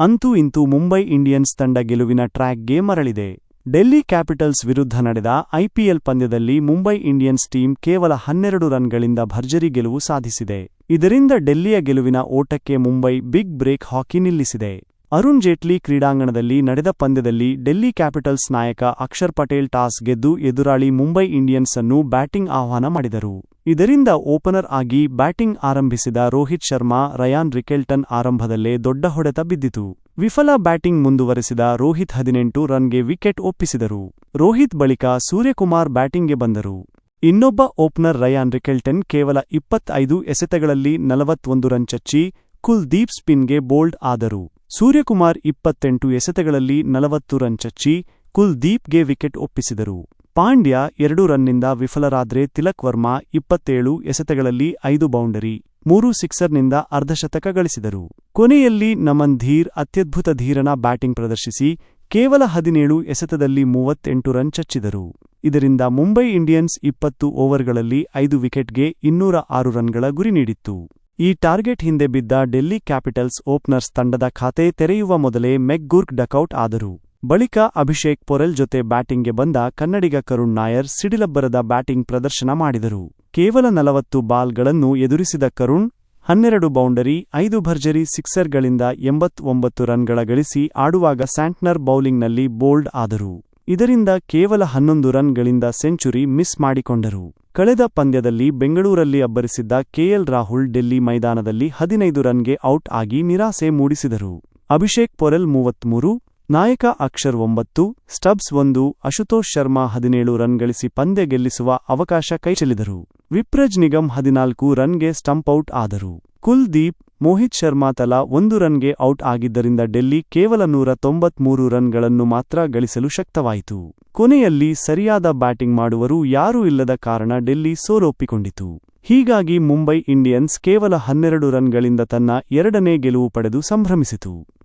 ಅಂತೂ ಇಂತೂ ಮುಂಬೈ ಇಂಡಿಯನ್ಸ್ ತಂಡ ಗೆಲುವಿನ ಟ್ರ್ಯಾಕ್ಗೆ ಮರಳಿದೆ. ಡೆಲ್ಲಿ ಕ್ಯಾಪಿಟಲ್ಸ್ ವಿರುದ್ಧ ನಡೆದ ಐಪಿಎಲ್ ಪಂದ್ಯದಲ್ಲಿ ಮುಂಬೈ ಇಂಡಿಯನ್ಸ್ ಟೀಂ ಕೇವಲ ಹನ್ನೆರಡು ರನ್ಗಳಿಂದ ಭರ್ಜರಿ ಗೆಲುವು ಸಾಧಿಸಿದೆ. ಇದರಿಂದ ಡೆಲ್ಲಿಯ ಗೆಲುವಿನ ಓಟಕ್ಕೆ ಮುಂಬೈ ಬಿಗ್ ಬ್ರೇಕ್ ಹಾಕಿ ನಿಲ್ಲಿಸಿದೆ. ಅರುಣ್ ಜೇಟ್ಲಿ ಕ್ರೀಡಾಂಗಣದಲ್ಲಿ ನಡೆದ ಪಂದ್ಯದಲ್ಲಿ ಡೆಲ್ಲಿ ಕ್ಯಾಪಿಟಲ್ಸ್ ನಾಯಕ ಅಕ್ಷರ್ ಪಟೇಲ್ ಟಾಸ್ ಗೆದ್ದು ಎದುರಾಳಿ ಮುಂಬೈ ಇಂಡಿಯನ್ಸ್ ಅನ್ನು ಬ್ಯಾಟಿಂಗ್ ಆಹ್ವಾನ ಮಾಡಿದರು. ಇದರಿಂದ ಓಪನರ್ ಆಗಿ ಬ್ಯಾಟಿಂಗ್ ಆರಂಭಿಸಿದ ರೋಹಿತ್ ಶರ್ಮಾ, ರಯಾನ್ ರಿಕೆಲ್ಟನ್ ಆರಂಭದಲ್ಲೇ ದೊಡ್ಡ ಹೊಡೆತ ಬಿದ್ದಿತು. ವಿಫಲ ಬ್ಯಾಟಿಂಗ್ ಮುಂದುವರೆಸಿದ ರೋಹಿತ್ ಹದಿನೆಂಟು ರನ್ಗೆ ವಿಕೆಟ್ ಒಪ್ಪಿಸಿದರು. ರೋಹಿತ್ ಬಳಿಕ ಸೂರ್ಯಕುಮಾರ್ ಬ್ಯಾಟಿಂಗ್ಗೆ ಬಂದರು. ಇನ್ನೊಬ್ಬ ಓಪನರ್ ರಯಾನ್ ರಿಕೆಲ್ಟನ್ ಕೇವಲ ಇಪ್ಪತ್ತೈದು ಎಸೆತಗಳಲ್ಲಿ ನಲವತ್ತೊಂದು ರನ್ ಚಚ್ಚಿ, ಕುಲ್ದೀಪ್ ಸ್ಪಿನ್ಗೆ ಬೋಲ್ಡ್ ಆದರು. ಸೂರ್ಯಕುಮಾರ್ ಇಪ್ಪತ್ತೆಂಟು ಎಸೆತಗಳಲ್ಲಿ ನಲವತ್ತು ರನ್ ಚಚ್ಚಿ, ಕುಲ್ದೀಪ್ಗೆ ವಿಕೆಟ್ ಒಪ್ಪಿಸಿದರು. ಪಾಂಡ್ಯ ಎರಡು ರನ್ನಿಂದ ವಿಫಲರಾದ್ರೆ ತಿಲಕ್ ವರ್ಮಾ ಇಪ್ಪತ್ತೇಳು ಎಸೆತಗಳಲ್ಲಿ ಐದು ಬೌಂಡರಿ, ಮೂರು ಸಿಕ್ಸರ್ನಿಂದ ಅರ್ಧಶತಕ ಗಳಿಸಿದರು. ಕೊನೆಯಲ್ಲಿ ನಮನ್ ಧೀರ್ ಅತ್ಯದ್ಭುತ ಧೀರನ ಬ್ಯಾಟಿಂಗ್ ಪ್ರದರ್ಶಿಸಿ ಕೇವಲ ಹದಿನೇಳು ಎಸೆತದಲ್ಲಿ ಮೂವತ್ತೆಂಟು ರನ್ ಚಚ್ಚಿದರು. ಇದರಿಂದ ಮುಂಬೈ ಇಂಡಿಯನ್ಸ್ ಇಪ್ಪತ್ತು ಓವರ್ಗಳಲ್ಲಿ ಐದು ವಿಕೆಟ್ಗೆ ಇನ್ನೂರ ಆರು ರನ್ಗಳ ಗುರಿ ನೀಡಿತ್ತು. ಈ ಟಾರ್ಗೆಟ್ ಹಿಂದೆ ಬಿದ್ದ ಡೆಲ್ಲಿ ಕ್ಯಾಪಿಟಲ್ಸ್ ಓಪನರ್ಸ್ ತಂಡದ ಖಾತೆ ತೆರೆಯುವ ಮೊದಲೇ ಮೆಗ್ಗುರ್ಕ್ ಡಕೌಟ್ ಆದರು. ಬಳಿಕ ಅಭಿಷೇಕ್ ಪೊರೆಲ್ ಜೊತೆ ಬ್ಯಾಟಿಂಗ್ಗೆ ಬಂದ ಕನ್ನಡಿಗ ಕರುಣ್ ನಾಯರ್ ಸಿಡಿಲಬ್ಬರದ ಬ್ಯಾಟಿಂಗ್ ಪ್ರದರ್ಶನ ಮಾಡಿದರು. ಕೇವಲ ನಲವತ್ತು ಬಾಲ್ಗಳನ್ನು ಎದುರಿಸಿದ ಕರುಣ್, ಹನ್ನೆರಡು ಬೌಂಡರಿ, ಐದು ಭರ್ಜರಿ ಸಿಕ್ಸರ್ಗಳಿಂದ ಎಂಬತ್ತೊಂಬತ್ತು ರನ್ಗಳ ಗಳಿಸಿ ಆಡುವಾಗ ಸ್ಯಾಂಟ್ನರ್ ಬೌಲಿಂಗ್ನಲ್ಲಿ ಬೋಲ್ಡ್ ಆದರು. ಇದರಿಂದ ಕೇವಲ ಹನ್ನೊಂದು ರನ್ಗಳಿಂದ ಸೆಂಚುರಿ ಮಿಸ್ ಮಾಡಿಕೊಂಡರು. ಕಳೆದ ಪಂದ್ಯದಲ್ಲಿ ಬೆಂಗಳೂರಲ್ಲಿ ಅಬ್ಬರಿಸಿದ್ದ ಕೆಎಲ್ ರಾಹುಲ್ ಡೆಲ್ಲಿ ಮೈದಾನದಲ್ಲಿ ಹದಿನೈದು ರನ್ಗೆ ಔಟ್ ಆಗಿ ನಿರಾಸೆ ಮೂಡಿಸಿದರು. ಅಭಿಷೇಕ್ ಪೊರೆಲ್ ಮೂವತ್ಮೂರು ನಾಯಕ ಅಕ್ಷರ್ ಒಂಬತ್ತು, ಸ್ಟಬ್ಸ್ ಒಂದು, ಅಶುತೋಷ್ ಶರ್ಮಾ ಹದಿನೇಳು ರನ್ ಗಳಿಸಿ ಪಂದ್ಯ ಗೆಲ್ಲಿಸುವ ಅವಕಾಶ ಕೈಚೆಲಿದರು ವಿಪ್ರಜ್ ನಿಗಮ್ ಹದಿನಾಲ್ಕು ರನ್ಗೆ ಸ್ಟಂಪ್ಔಟ್ ಆದರು. ಕುಲ್ದೀಪ್, ಮೋಹಿತ್ ಶರ್ಮಾ ತಲಾ ಒಂದು ರನ್ಗೆ ಔಟ್ ಆಗಿದ್ದರಿಂದ ಡೆಲ್ಲಿ ಕೇವಲ ನೂರ ತೊಂಬತ್ಮೂರು ರನ್ಗಳನ್ನು ಮಾತ್ರ ಗಳಿಸಲು ಶಕ್ತವಾಯಿತು. ಕೊನೆಯಲ್ಲಿ ಸರಿಯಾದ ಬ್ಯಾಟಿಂಗ್ ಮಾಡುವರು ಯಾರೂ ಇಲ್ಲದ ಕಾರಣ ಡೆಲ್ಲಿ ಸೋಲೊಪ್ಪಿಕೊಂಡಿತು. ಹೀಗಾಗಿ ಮುಂಬೈ ಇಂಡಿಯನ್ಸ್ ಕೇವಲ ಹನ್ನೆರಡು ರನ್ಗಳಿಂದ ತನ್ನ ಎರಡನೇ ಗೆಲುವು ಪಡೆದು ಸಂಭ್ರಮಿಸಿತು.